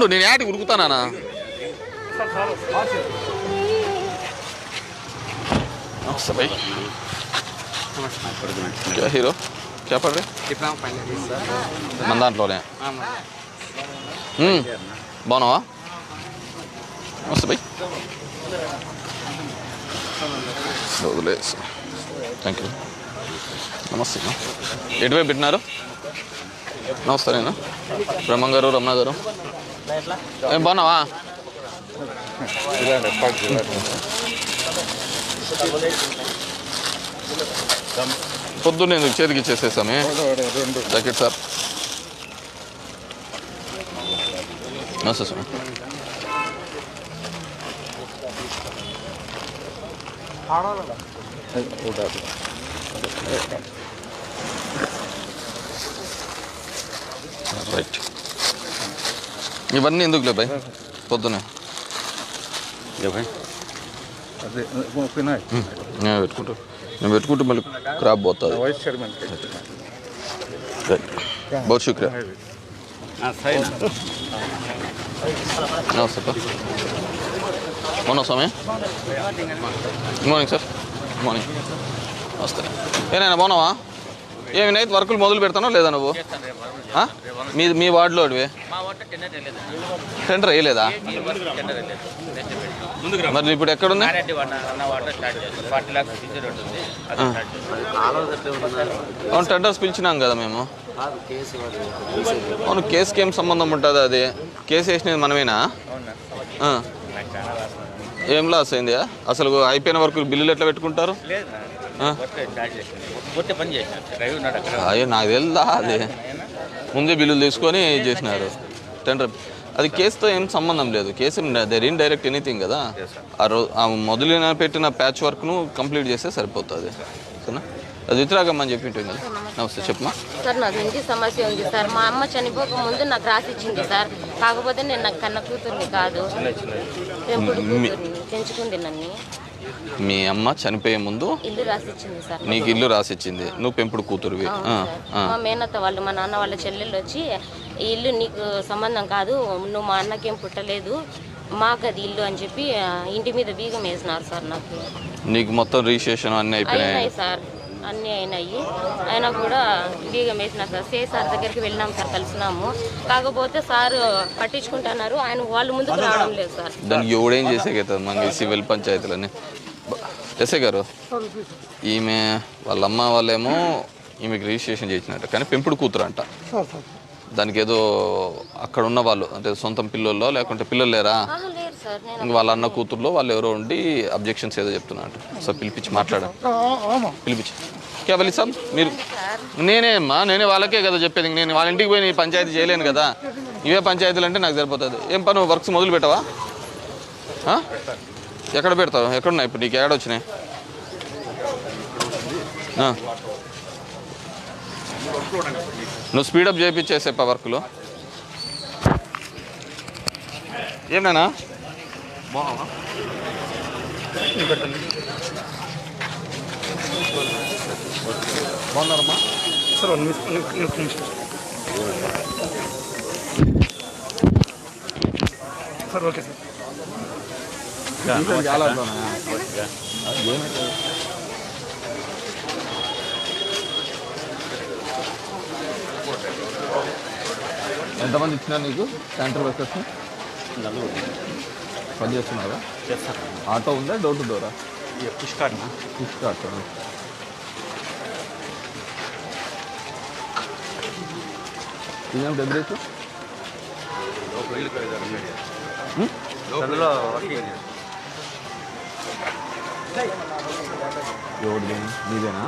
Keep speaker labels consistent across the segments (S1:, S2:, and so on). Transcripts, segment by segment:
S1: చెప్తానా నమస్తే భాయ్ క్యా హీరో? క్యా పడ్
S2: సార్
S1: మన దాంట్లోనే. బాగున్నావా? నమస్తే భాయ్ వదిలే. థ్యాంక్ యూ నమస్తే ఎటువైపు పెట్టినారు? నమస్తే నేను బ్రహ్మం గారు రమణ గారు. ఏం బాగున్నావా? పొద్దున్నే ఎందుకు చేతికి ఇచ్చేసేసామే జాకెట్ సార్ నమస్తే సార్ రైట్ ఇవన్నీ ఎందుకులే భయ్? పొద్దునే పెట్టుకుంటా. నేను పెట్టుకుంటే మళ్ళీ క్రాప్ పోతుంది. బహుత్ శుక్రియా నమస్తే మొన్న స్వామి? మార్నింగ్ సార్ మార్నింగ్ నమస్తే. ఏనైనా బాగున్నావా? ఏమి నైతే వర్కులు మొదలు పెడతానో లేదా నువ్వు? మీ మీ వార్డులో అడివే. టెండర్ వేయలేదా మరి ఇప్పుడు ఎక్కడుంది అవును టెండర్స్ పిలిచినాం కదా మేము. అవును కేసుకి ఏం సంబంధం ఉంటుంది అది? కేసు వేసినది మనమేనా. ఏం లాస్ అయింది? అసలు అయిపోయిన వరకు బిల్లులు ఎట్లా పెట్టుకుంటారు? అయ్యో నాకు తెలుదా అది? ముందే బిల్లులు తీసుకొని చేసినారు. టెండర్. అది కేసుతో ఏం సంబంధం లేదు. Case there indirect anything కదా? ఆ రోజు ఆ మొదలైన పెట్టిన ప్యాచ్ వర్క్ను కంప్లీట్ చేస్తే సరిపోతుంది. ఓకేనా అది వితరాగమ్మని చెప్పి ఉంటుంది కదా? నమస్తే. చెప్పమా
S3: సార్ నాకు ఇంటి సమస్య ఉంది సార్. మా అమ్మ చనిపోక ముందు నాకు రాసి ఇచ్చింది సార్. కాకపోతే నేను నాకు కన్న కూతుర్ని కాదు. పెంపుడు కూతుర్ని పెంచుకుంది నన్ను.
S1: మీ అమ్మ చనిపోయే ముందు
S3: ఇల్లు రాసి ఇచ్చింది సార్.
S1: నీకు ఇల్లు రాసిచ్చింది. నువ్వు పెంపుడు కూతురువి.
S3: అవును
S1: ఆ,
S3: సార్.
S1: ఆ.
S3: మా మేనత్త వాళ్ళు మా నాన్న వాళ్ళ చెల్లెళ్ళు వచ్చి ఈ ఇల్లు నీకు సంబంధం కాదు నువ్వు మా అన్నకేం పుట్టలేదు మాకు అది ఇల్లు అని చెప్పి ఆ, ఇంటి మీద బీగం వేసినారు సార్ నాకు.
S1: నీకు మొత్తం రిజిస్ట్రేషన్ అన్నీ అయిపోయినాయి.
S3: అయినాయి సార్. అన్నీ అయినాయి. అయినా కూడా బీగం వేసినారు సార్ సే సార్ దగ్గరికి వెళ్ళినాం సార్ కలిసినాము. కాకపోతే సార్ పట్టించుకుంటున్నారు ఆయన వాళ్ళు ముందుకు రావడం లేదు సార్.
S1: దానికి ఎవడేం చేసేకవుతుంది మనకి సివిల్ పంచాయతీలని? ఎస్ఐ గారు ఈమె వాళ్ళ అమ్మ వాళ్ళేమో ఈమెకి రిజిస్ట్రేషన్ చేసినట్టు కానీ పెంపుడు కూతురు అంట. దానికి ఏదో అక్కడ ఉన్న వాళ్ళు అంటే సొంతం పిల్లల్లో లేకుంటే పిల్లలు లేరా? ఇంక వాళ్ళ అన్న కూతుర్లో వాళ్ళు ఎవరో ఉండి అబ్జెక్షన్స్ ఏదో చెప్తున్నారు సో పిలిపించి మాట్లాడాను పిలిపించి. కేవలి సాబ్ మీరు నేనే అమ్మా నేనే వాళ్ళకే కదా చెప్పేది. నేను వాళ్ళ ఇంటికి పోయి నీ పంచాయతీ చేయలేను కదా. ఇవే పంచాయతీలు అంటే నాకు సరిపోతుంది. ఏం పని వర్క్స్ మొదలు పెట్టవా? ఆ? ఎక్కడ పెడతావు? ఎక్కడున్నాయి ఇప్పుడు? నీకు ఎక్కడ వచ్చినాయి. నువ్వు స్పీడప్ చేయించేసే వర్క్లు. ఏమన్నా బాగున్నారమ్మా?
S4: సార్ వన్ నిమిషం సార్ ఓకే సార్.
S1: ఎంతమంది ఇచ్చినారు నీకు? సెంటర్ వర్కర్స్ పని చేస్తున్నారా ఆటో ఉందా? డోర్ టు డోరా ఎవరిది? నీదేనా?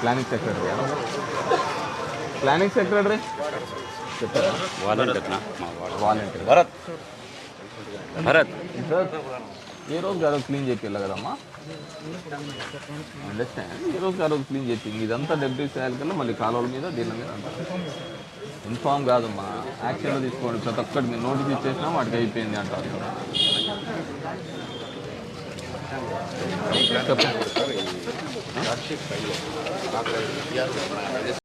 S1: ప్లానింగ్ సెక్రటరీ ప్లానింగ్ సెక్రటరీ చెప్పారా? వాలంటీర్.
S2: భరత్. భరత్.
S1: ఏ రోజు గారు క్లీన్ చేయాలి కదమ్మా? అండర్స్టాండ్ ఏ రోజు గారు క్లీన్ చేసి ఇదంతా డెబ్యూస్ చేయాలి కల్లా మళ్ళీ కాలువల మీద దీని మీద ఇన్ఫామ్ కాదమ్మా. యాక్షన్లో తీసుకోండి. ప్రతి ఒక్కటి మీరు నోటీస్ ఇచ్చేసినా వాటికి అయిపోయింది అంటారు చెప్పండి.